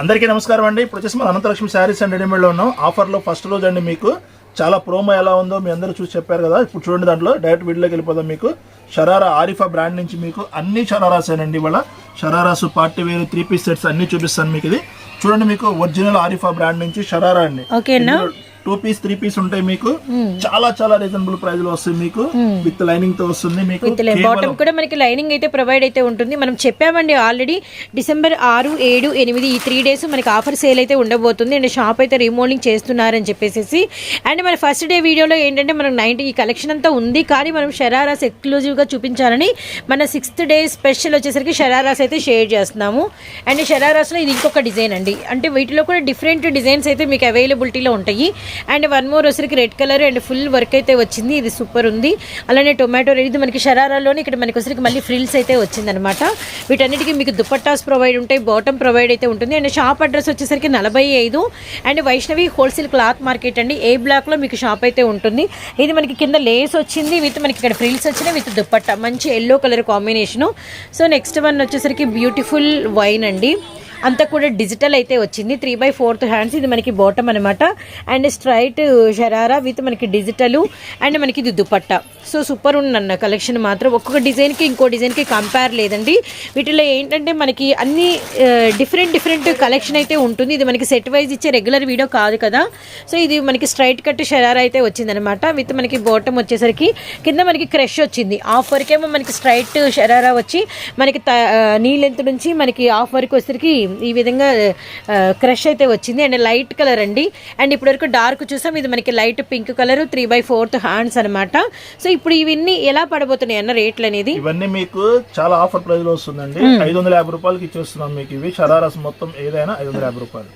అందరికీ నమస్కారం అండి. ఇప్పుడు వచ్చేసి మన అనంతలక్ష్మి శారీస్ అండ్ రెడీమేడ్లో ఉన్నాం. ఆఫర్లో ఫస్ట్ రోజు అండి మీకు. చాలా ప్రోమో ఎలా ఉందో మీ అందరూ చూసి చెప్పారు కదా. ఇప్పుడు చూడండి దాంట్లో డైరెక్ట్ వీడియోకి వెళ్ళిపోదాం మీకు. షరారా ఆరిఫా బ్రాండ్ నుంచి మీకు అన్ని షరారాసేనండి ఇవాళ. Shararas party wear three piece sets అన్ని చూపిస్తాను మీకు ఇది. చూడండి మీకు ఒరిజినల్ ఆరిఫా బ్రాండ్ నుంచి షరారా అండి. టూ పీస్ త్రీ పీస్ ఉంటాయి మీకు. చాలా చాలా రీజనబుల్ ప్రైస్లో వస్తుంది మీకు. విత్ లైనింగ్తో వస్తుంది మీకు. బాటమ్ కూడా మనకి లైనింగ్ అయితే ప్రొవైడ్ అయితే ఉంటుంది. మనం చెప్పామండి ఆల్రెడీ డిసెంబర్ ఆరు ఏడు ఎనిమిది ఈ త్రీ డేస్ మనకి ఆఫర్ సేల్ అయితే ఉండబోతుంది. అండ్ షాప్ అయితే రీమోల్డింగ్ చేస్తున్నారని చెప్పేసి అండ్ మన ఫస్ట్ డే వీడియోలో ఏంటంటే మనకు నైన్టీ ఈ కలెక్షన్ అంతా ఉంది. కానీ మనం షరారాస్ ఎక్స్క్లూజివ్గా చూపించాలని మన సిక్స్త్ డే స్పెషల్ వచ్చేసరికి షరారాస్ అయితే షేర్ చేస్తున్నాము. అండ్ షరారాస్లో ఇది ఇంకొక డిజైన్ అండి. అంటే వీటిలో కూడా డిఫరెంట్ డిజైన్స్ అయితే మీకు అవైలబిలిటీలో ఉంటాయి. అండ్ వన్ మోర్ వచ్చరికి red colour and full work అయితే వచ్చింది. ఇది సూపర్ ఉంది. అలానే టొమాటో ఇది మనకి షరారాలోనే ఇక్కడ మనకి వచ్చరికి మళ్ళీ ఫ్రిల్స్ అయితే వచ్చిందనమాట వీటన్నిటికీ మీకు దుపట్టాస్ ప్రొవైడ్ ఉంటాయి బాటమ్ ప్రొవైడ్ అయితే ఉంటుంది. అండ్ షాప్ అడ్రస్ వచ్చేసరికి నలభై ఐదు and Vaishnavi wholesale cloth market అండి. ఏ బ్లాక్లో మీకు షాప్ అయితే ఉంటుంది. ఇది మనకి కింద లేస్ వచ్చింది విత్ మనకి ఇక్కడ ఫ్రిల్స్ వచ్చినాయి విత్ దుపట్టా మంచి yellow colour combination. So next one వచ్చేసరికి బ్యూటిఫుల్ వైన్ అండి. అంతా కూడా డిజిటల్ అయితే వచ్చింది. త్రీ బై ఫోర్త్ హ్యాండ్స్ ఇది మనకి బాటమ్ అనమాట అండ్ స్ట్రైట్ షరారా విత్ మనకి డిజిటల్ అండ్ మనకి ఇది దుపట్టా సో సూపర్ ఉందన్న కలెక్షన్ మాత్రం. ఒక్కొక్క డిజైన్కి ఇంకో డిజైన్కి కంపేర్ లేదండి. వీటిలో ఏంటంటే మనకి అన్ని డిఫరెంట్ డిఫరెంట్ కలెక్షన్ అయితే ఉంటుంది. ఇది మనకి సెట్ వైజ్ ఇచ్చే రెగ్యులర్ వీడియో కాదు కదా. సో ఇది మనకి స్ట్రైట్ కట్ షరారా అయితే వచ్చిందనమాట విత్ మనకి బాటమ్ వచ్చేసరికి కింద మనకి క్రష్ వచ్చింది. ఆఫర్కేమో వరకేమో మనకి స్ట్రైట్ షరారా వచ్చి మనకి త- uh, నీ లెంత్ నుంచి మనకి ఆఫ్ వరకు వచ్చేసరికి ఈ విధంగా క్రష్ అయితే వచ్చింది. అండ్ లైట్ కలర్ అండి. అండ్ ఇప్పటి వరకు డార్క్ చూసాం. ఇది మనకి light pink colour three by fourth hands అనమాట సో ఇప్పుడు ఇవన్నీ ఎలా పడబోతున్నాయి అన్న రేట్లు అనేది? ఇవన్నీ మీకు చాలా ఆఫర్ ప్రైస్లో వస్తుందండి ఐదు వందల యాభై రూపాయలకి ఇచ్చేస్తున్నాం మీకు ఇవి. షరారస్ మొత్తం ఏదైనా ఐదు వందల యాభై రూపాయలు.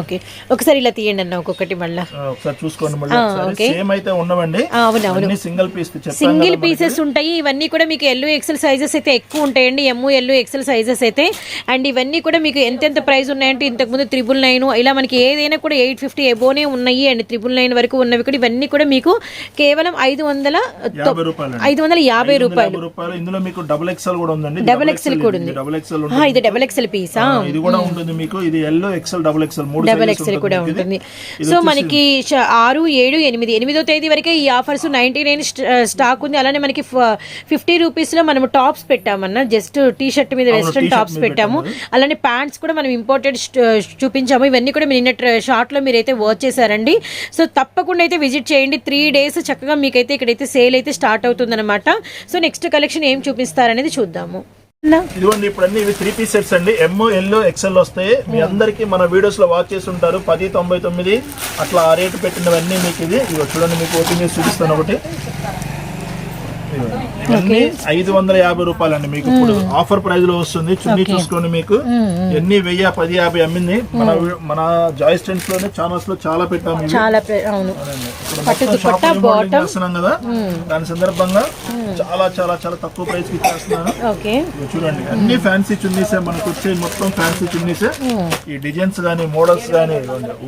ఓకే. ఒకసారి ఇలా తీయండి అన్న ఒక్కొక్కటి మళ్ళీ. ఒకసారి చూసుకోండి మళ్ళీ సేమ్ అయితే ఉండవండి. అవును అవును. అన్ని సింగిల్ పీస్ సింగిల్ పీసెస్ ఉంటాయి. ఇవన్నీ కూడా మీకు ఎల్లు ఎక్సెల్ సైజెస్ అయితే ఎక్కువ ఉంటాయండి. ఎమ్ము ఎల్లు ఎక్సెల్ సైజెస్ అయితే. అండ్ ఇవన్నీ కూడా మీకు ఎంతెంత ప్రైస్ ఉన్నాయంటే ఇంతకుముందు త్రిబుల్ నైన్ ఇలా మనకి ఏదైనా కూడా ఎయిట్ ఫిఫ్టీ ఎబోనే ఉన్నాయి. అండ్ త్రిబుల్ నైన్ వరకు ఉన్నవి కూడా ఇవన్నీ కూడా మీకు కేవలం ఐదు వందల ఐదు వందల యాభై రూపాయలు. ఇందులో మీకు డబుల్ ఎక్స్ఎల్ కూడా ఉందండి. డబుల్ ఎక్సెల్ కూడా ఉంది. డబుల్ ఎక్స్ఎల్ ఆ, ఇది డబుల్ ఎక్సెల్ పీసా ఇది కూడా ఉంటుంది మీకు. ఇది ఎల్లో ఎక్స్ఎల్ డబుల్ ఎక్స్ఎల్ మూడు డబల్ ఎక్సెల్ కూడా. ఉంటుంది. సో మనకి ఆరు ఏడు ఎనిమిది ఎనిమిదో తేదీ వరకే ఈ ఆఫర్స్ నైన్టీ నైన్ స్టాక్ ఉంది. అలానే మనకి ఫిఫ్టీ రూపీస్లో మనం టాప్స్ పెట్టామన్న జస్ట్ టీ షర్ట్ మీద వెస్ట్రన్ టాప్స్ పెట్టాము. అలానే ప్యాంట్స్ కూడా మనం ఇంపోర్టెడ్ చూపించాము. ఇవన్నీ కూడా మీరు నిన్న షార్ట్లో మీరైతే వర్క్ చేశారండి. సో తప్పకుండా అయితే విజిట్ చేయండి. త్రీ డేస్ చక్కగా మీకైతే ఇక్కడైతే సేల్ అయితే స్టార్ట్ అవుతుందన్నమాట. సో నెక్స్ట్ కలెక్షన్ ఏం చూపిస్తారనేది చూద్దాము? ఇదిగోండి ఇప్పుడు అన్ని ఇవి త్రీ పీస్ సెట్స్ అండి. ఎమ్ ఎల్ ఎక్సెల్ వస్తాయి. మీ అందరికి మన వీడియోస్లో వాచ్ చేసి ఉంటారు. పది తొంభై తొమ్మిది అట్లా ఆ రేటు పెట్టినవన్నీ మీకు ఇది. ఇగో చూడండి మీకు ఓపెన్ చేసి చూపిస్తాను ఒకటి. ఇవన్నీ ఐదు వందల యాభై రూపాయలు అండి మీకు. ఇప్పుడు ఆఫర్ ప్రైస్లో వస్తుంది. చున్నీ చూసుకోండి మీకు. ఎన్ని వెయ్యి పది యాభై అమ్మింది. మన మన జాయిస్ టెంట్స్లోనే ఛానల్స్లో చాలా పెట్టాము. చాలా చేస్తున్నాం కదా. దాని సందర్భంగా చాలా చాలా చాలా తక్కువ ప్రైస్కి ఇచ్చేస్తున్నాను చూడండి. అన్ని ఫ్యాన్సీ చున్నీసే మనకు వచ్చే మొత్తం ఫ్యాన్సీ చున్నీసే. ఈ డిజైన్స్ గానీ మోడల్స్ గానీ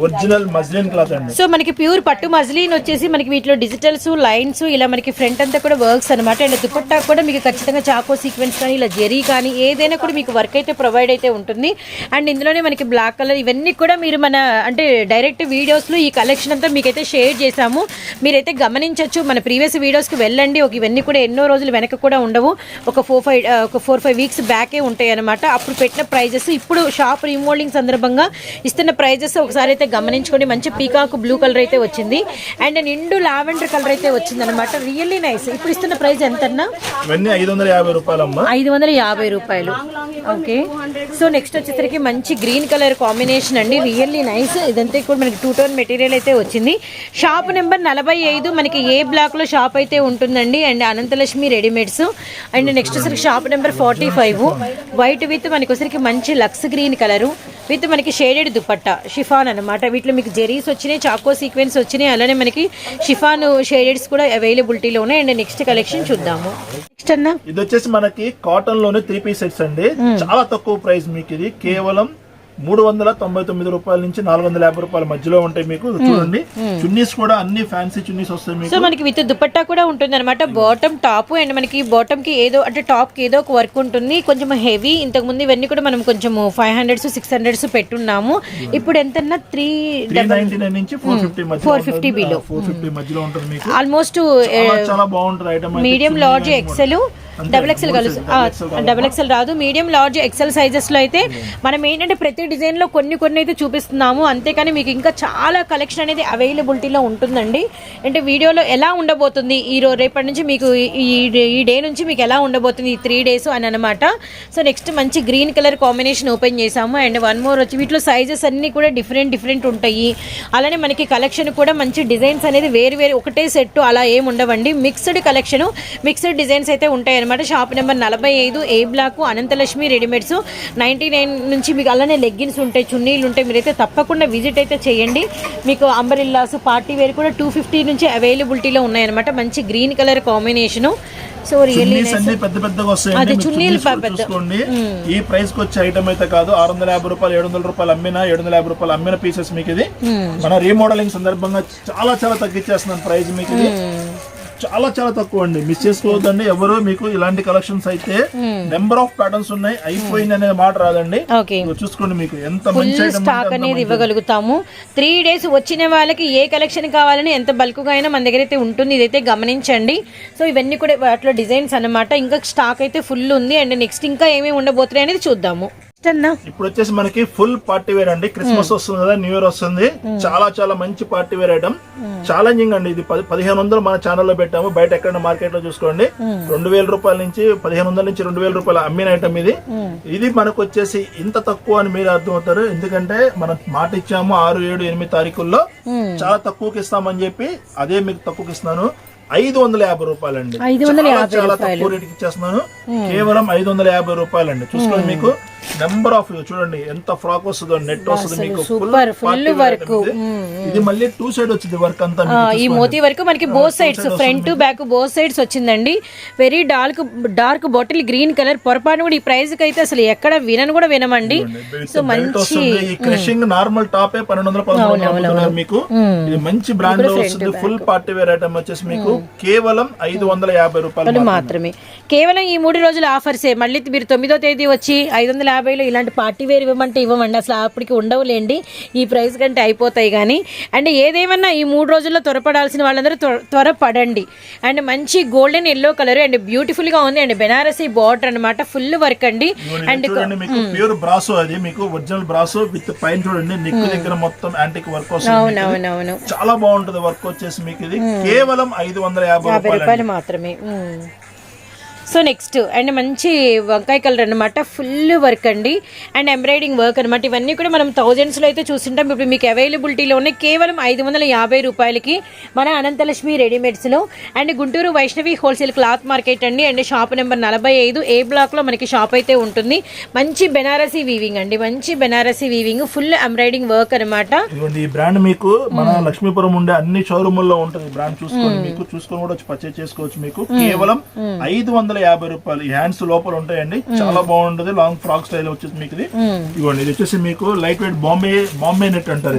ఒరిజినల్ మజ్లిన్ క్లాత్ అండి. సో మనకి ప్యూర్ పట్టు మజ్లీన్ వచ్చేసి మనకి వీటిలో డిజిటల్స్ లైన్స్ ఇలా మనకి ఫ్రంట్ అంతా కూడా వర్క్స్ అనమాట అండ్ దుపట్టా కూడా మీకు ఖచ్చితంగా చాకో సీక్వెన్స్ కానీ ఇలా జెరీ కానీ ఏదైనా కూడా మీకు వర్క్ అయితే ప్రొవైడ్ అయితే ఉంటుంది. అండ్ ఇందులోనే మనకి బ్లాక్ కలర్ ఇవన్నీ కూడా మీరు మన అంటే డైరెక్ట్ వీడియోస్లో ఈ కలెక్షన్ అంతా మీకైతే షేర్ చేశాము. మీరైతే గమనించవచ్చు మన ప్రీవియస్ వీడియోస్కి వెళ్ళండి. ఒక ఇవన్నీ కూడా ఎన్నో రోజులు వెనక కూడా ఉండవు. ఒక ఫోర్ ఫైవ్ ఒక ఫోర్ ఫైవ్ వీక్స్ బ్యాకే ఉంటాయి అనమాట అప్పుడు పెట్టిన ప్రైజెస్ ఇప్పుడు షాప్ రీమోల్డింగ్ సందర్భంగా ఇస్తున్న ప్రైజెస్ ఒకసారి అయితే గమనించుకోండి. మంచి పీకాక్ బ్లూ కలర్ అయితే వచ్చింది. అండ్ నిండు లావెండర్ కలర్ అయితే వచ్చింది అనమాట రియల్లీ నైస్ ఇప్పుడు ఇస్తున్న ప్రైస్ ఇవన్నీ ఐదు వందల యాభై రూపాయలమ్మా. ఐదు వందల యాభై రూపాయలు. ఓకే. సో నెక్స్ట్ వచ్చేసరికి మంచి గ్రీన్ కలర్ కాంబినేషన్ అండి. Really nice. ఇదంతా కూడా మనకి టూ టోన్ మెటీరియల్ అయితే వచ్చింది. షాప్ నెంబర్ నలభై ఐదు. మనకి ఏ బ్లాక్లో షాప్ అయితే ఉంటుందండి? And Ananthalakshmi readymades. And next వచ్చరికి shop number forty five. White with మనకి వచ్చరికి మంచి లక్స్ గ్రీన్ కలరు విత్ మనకి షేడెడ్ దుపట్టా షిఫాన్ అనమాట వీటిలో మీకు జెరీస్ వచ్చినాయి చాకో సీక్వెన్స్ వచ్చినాయి అలానే మనకి షిఫాన్ షేడెడ్స్ కూడా అవైలబిలిటీలో ఉన్నాయి. అండ్ నెక్స్ట్ కలెక్షన్ చూద్దాము. నెక్స్ట్ అన్న. ఇది వచ్చేసి మనకి కాటన్లోనే త్రీ పీస్ సెట్స్ అండి. చాలా తక్కువ ప్రైస్ మీకు ఇది. కేవలం మూడు వందల తొంభై తొమ్మిది రూపాయల నుంచి నాలుగు వందల యాభై రూపాయల మధ్యలో ఉంటాయి మీకు. చూడండి. చున్నీస్ కూడా అన్ని ఫ్యాన్సీ చున్నీస్ వస్తాయి సో మీకు. మనకి విత్ దుపట్టా కూడా ఉంటుంది అనమాట బాటమ్ టాప్ అండ్ మనకి బాటమ్కి ఏదో అంటే టాప్కి ఏదో ఒక వర్క్ ఉంటుంది. కొంచెం హెవీ. ఇంతకు ముందు ఇవన్నీ కూడా మనం కొంచెం ఫైవ్ హండ్రెడ్స్ సిక్స్ హండ్రెడ్స్ పెట్టున్నాము. ఇప్పుడు ఎంతన్నా త్రీ నైన్టీ నైన్ నుంచి ఫోర్ ఫిఫ్టీ మధ్యలో 450 below. ఫోర్ ఫిఫ్టీ మధ్యలో ఉంటుంది మీకు. ఆల్మోస్ట్ చాలా చాలా బాగుంటుంది item medium large XL double XL కలుసు double XL రాదు. మీడియం లార్జ్ ఎక్సెల్ సైజెస్లో అయితే మనం ఏంటంటే ప్రతి డిజైన్లో కొన్ని కొన్ని అయితే చూపిస్తున్నాము. అంతేకాని మీకు ఇంకా చాలా కలెక్షన్ అనేది అవైలబిలిటీలో ఉంటుందండి. అంటే వీడియోలో ఎలా ఉండబోతుంది? ఈ రోజు రేపటి నుంచి మీకు ఈ ఈ డే నుంచి మీకు ఎలా ఉండబోతుంది? ఈ త్రీ డేస్ అని అనమాట సో నెక్స్ట్ మంచి గ్రీన్ కలర్ కాంబినేషన్ ఓపెన్ చేసాము అండ్ వన్ మోర్ వచ్చి వీటిలో సైజెస్ అన్ని కూడా డిఫరెంట్ డిఫరెంట్ ఉంటాయి. అలానే మనకి కలెక్షన్ కూడా మంచి డిజైన్స్ అనేది వేరు వేరు ఒకటే సెట్ అలా ఏమి ఉండవండి. మిక్స్డ్ కలెక్షన్ మిక్స్డ్ డిజైన్స్ అయితే ఉంటాయి అనమాట షాప్ నెంబర్ నలభై ఐదు A block Ananthalakshmi readymades. Ninety nine నుంచి మీకు అలానే లెగ్గిన్స్ ఉంటాయి చున్నీలు ఉంటాయి మీరైతే తప్పకుండా విజిట్ అయితే చేయండి. మీకు అంబరిల్లాస్ పార్టీ వేర్ కూడా టూ ఫిఫ్టీ నుంచి అవైలబిలిటీలో ఉన్నాయన్నమాట. మంచి green colour combination. So really పెద్ద పెద్దగా చున్నీలు చూసుకోండి. ఈ ప్రైస్కి వచ్చే ఐటమ్ అయితే కాదు. ఆరు వందల యాభై రూపాయలు ఏడు వందల రూపాయలు అమ్మిన ఏడు వందల యాభై రూపాయలు అమ్మిన పీసెస్ మీకు ఇది మన రీమోడలింగ్ సందర్భంగా చాలా చాలా తగ్గించేస్తున్నాను ప్రైస్ మీకు ఇది చాలా చాలా తక్కువ అండి. మిస్ చేసుకోవద్దండి. ఎవరు మీకు ఇలాంటి కలెక్షన్స్ అయితే నెంబర్ ఆఫ్ ప్యాటర్న్స్ ఉన్నాయి. అయిపోయింది అనే మాట రాదండి. చూసుకోండి మీకు ఎంత మంచి స్టాక్ అనేది ఇవ్వగలుగుతాము. త్రీ డేస్ వచ్చిన వాళ్ళకి ఏ కలెక్షన్ కావాలని ఎంత బల్క్గా అయినా మన దగ్గర అయితే ఉంటుంది. ఇదైతే గమనించండి. సో ఇవన్నీ కూడా వాటిలో డిజైన్స్ అన్నమాట. ఇంకా స్టాక్ అయితే ఫుల్ ఉంది. అండ్ నెక్స్ట్ ఇంకా ఏమేమి ఉండబోతున్నాయి అనేది చూద్దాము. అన్నా ఇప్పుడు వచ్చేసి మనకి ఫుల్ పార్టీ వేర్ అండి. క్రిస్మస్ వస్తుంది కదా న్యూ ఇయర్ వస్తుంది. చాలా చాలా మంచి పార్టీ వేర్ ఐటమ్ ఛాలెంజింగ్ అండి ఇది. పది- పదిహేను వందలు మన ఛానల్లో పెట్టాము. బయట ఎక్కడ మార్కెట్లో చూసుకోండి. రెండు వేల రూపాయల నుంచి పదిహేను వందల నుంచి రెండు వేల రూపాయల అమ్మిన ఐటమ్ ఇది. ఇది మనకు వచ్చేసి ఇంత తక్కువ అని మీరు అర్థమవుతారు. ఎందుకంటే మనం మాట ఇచ్చాము ఆరు ఏడు ఎనిమిది తారీఖుల్లో. చాలా తక్కువకి ఇస్తామని చెప్పి అదే మీకు తక్కువకి ఇస్తున్నాను. ఐదు వందల యాభై రూపాయలండి చాలా తక్కువ రేటుకి ఇచ్చేస్తున్నాను. కేవలం ఐదు వందల యాభై రూపాయలండి చూసుకోండి మీకు. నెంబర్ ఆఫ్ చూడండి ఎంత ఫ్రాక్ వస్తుందో నెట్ వస్తుంది మీకు. Wear work. item ఇది. మళ్ళీ టూ సైడ్ వచ్చింది వర్క్ అంతా ఈ. మోతీ వరకు మనకి both sides front back both sides వచ్చిందండి. Very dark dark bottle green colour పొరపాటు కూడా ఈ ప్రైస్కి అయితే అసలు ఎక్కడ వినను కూడా వినమండి. సో మంచి క్రషింగ్ నార్మల్ టాపే పన్నెండు వందల పదమూడు వందలు అమ్ముతున్నారు మీకు. ఇది మంచి బ్రాండ్లో వస్తుంది ఫుల్ పార్టీ వేర్ ఐటమ్ వచ్చేసి మీకు కేవలం ఐదు వందల యాభై రూపాయలు. మాత్రమే. కేవలం ఈ మూడు రోజుల ఆఫర్సే. మళ్ళీ మీరు తొమ్మిదో తేదీ వచ్చి ఐదు వందల యాభైలో ఇలాంటి పార్టీ వేర్ ఇవ్వమంటే ఇవ్వమండి. అసలు అప్పటికి ఉండవులేండి. ఈ ప్రైస్ కంటే అయిపోతాయి కానీ అండ్ ఏదేమన్నా ఈ మూడు రోజుల్లో త్వరపడాల్సిన వాళ్ళందరూ త్వర త్వరపడండి. అండ్ మంచి గోల్డెన్ ఎల్లో కలర్ అండ్ బ్యూటిఫుల్గా ఉంది. అండ్ బెనారసీ బార్డర్ అన్నమాట. ఫుల్ వర్క్ అండి. అండ్ ప్యూర్ బ్రాసో అది. మీకు ఒరిజినల్ బ్రాసో విత్ పైన చూడండి. నెక్ దగ్గర మొత్తం యాంటిక్ వర్క్. అవునవునవును చాలా బాగుంటది వర్క్ వచ్చేసి మీకు ఇది. కేవలం ఐదు వందల యాభై రూపాయలు మాత్రమే. సో నెక్స్ట్ అండ్ మంచి వంకాయ కలర్ అనమాట ఫుల్ వర్క్ అండి. అండ్ ఎంబ్రాయిడింగ్ వర్క్ అనమాట ఇవన్నీ కూడా మనం థౌజండ్స్లో అయితే చూస్తుంటాం. ఇప్పుడు మీకు అవైలబిలిటీలో ఉన్నాయి కేవలం ఐదు వందల యాభై రూపాయలకి మన Ananthalakshmi రెడీమేడ్స్లో and Guntur Vaishnavi wholesale cloth market అండి. అండ్ షాప్ నెంబర్ నలభై ఐదు ఏ బ్లాక్లో మనకి షాప్ అయితే ఉంటుంది. మంచి బెనారసీ వీవింగ్ అండి. మంచి Banarasi weaving full embroidering work అనమాట ఈ బ్రాండ్ మీకు మన లక్ష్మీపురం ఉండే అన్ని షోరూముల్లో ఉంటుంది. బ్రాండ్ చూసుకొని మీకు చూసుకొని కూడా చేసుకోవచ్చు మీకు. కేవలం ఐదు వందల యాభై రూపాయలు ఈ హ్యాండ్స్ లోపల ఉంటాయండి. చాలా బాగుంటది. లాంగ్ ఫ్రాక్ స్టైల్ వచ్చేసి మీకు ఇది ఇదిగోండి ఇది వచ్చేసి మీకు light weight Bombay Bombay net అంటారు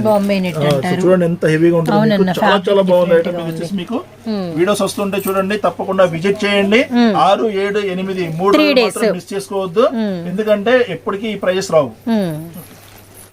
చూడండి ఎంత హెవీగా ఉంటుంది. చాలా చాలా బాగుంది. ఐటమ్ ఇది వచ్చేసి మీకు వీడియోస్ వస్తుంటే చూడండి తప్పకుండా విజిట్ చేయండి. ఆరు ఏడు ఎనిమిది మూడు మిస్ చేసుకోవద్దు. ఎందుకంటే ఎప్పటికీ ఈ ప్రైజెస్ రావు.